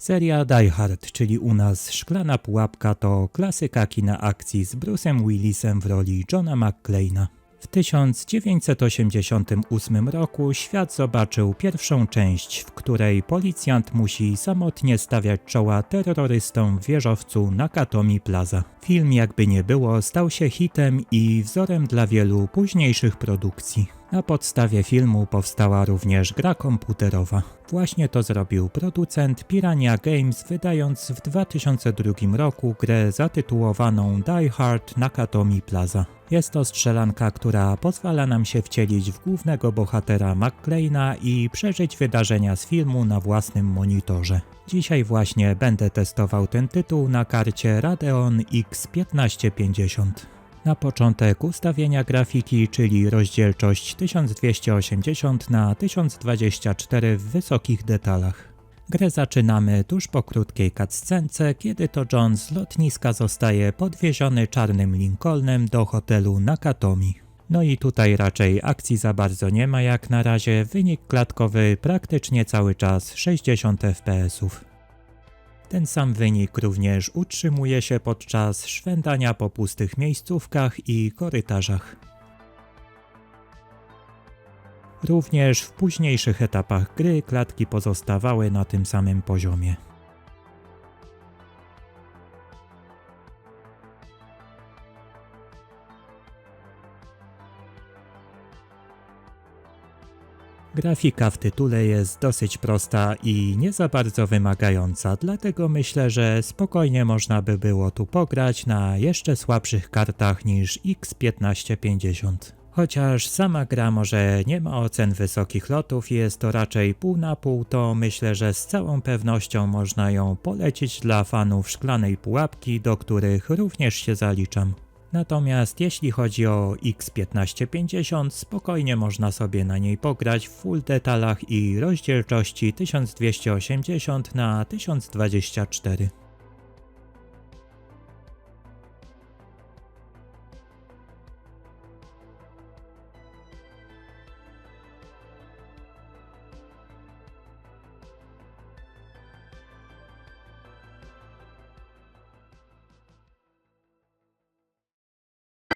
Seria Die Hard, czyli u nas Szklana Pułapka, to klasyka kina akcji z Bruce'em Willisem w roli Johna McClane'a. W 1988 roku świat zobaczył pierwszą część, w której policjant musi samotnie stawiać czoła terrorystom w wieżowcu Nakatomi Plaza. Film jakby nie było stał się hitem i wzorem dla wielu późniejszych produkcji. Na podstawie filmu powstała również gra komputerowa. Właśnie to zrobił producent Piranha Games, wydając w 2002 roku grę zatytułowaną Die Hard Nakatomi Plaza. Jest to strzelanka, która pozwala nam się wcielić w głównego bohatera McClane'a i przeżyć wydarzenia z filmu na własnym monitorze. Dzisiaj właśnie będę testował ten tytuł na karcie Radeon X1550. Na początek ustawienia grafiki, czyli rozdzielczość 1280 na 1024 w wysokich detalach. Grę zaczynamy tuż po krótkiej cutscence, kiedy to John z lotniska zostaje podwieziony czarnym Lincolnem do hotelu Nakatomi. No i tutaj raczej akcji za bardzo nie ma jak na razie, wynik klatkowy praktycznie cały czas 60 fps. Ten sam wynik również utrzymuje się podczas szwendania po pustych miejscówkach i korytarzach. Również w późniejszych etapach gry klatki pozostawały na tym samym poziomie. Grafika w tytule jest dosyć prosta i nie za bardzo wymagająca, dlatego myślę, że spokojnie można by było tu pograć na jeszcze słabszych kartach niż X1550. Chociaż sama gra może nie ma ocen wysokich lotów i jest to raczej pół na pół, to myślę, że z całą pewnością można ją polecić dla fanów szklanej pułapki, do których również się zaliczam. Natomiast jeśli chodzi o X1550, spokojnie można sobie na niej pograć w full detalach i rozdzielczości 1280 na 1024.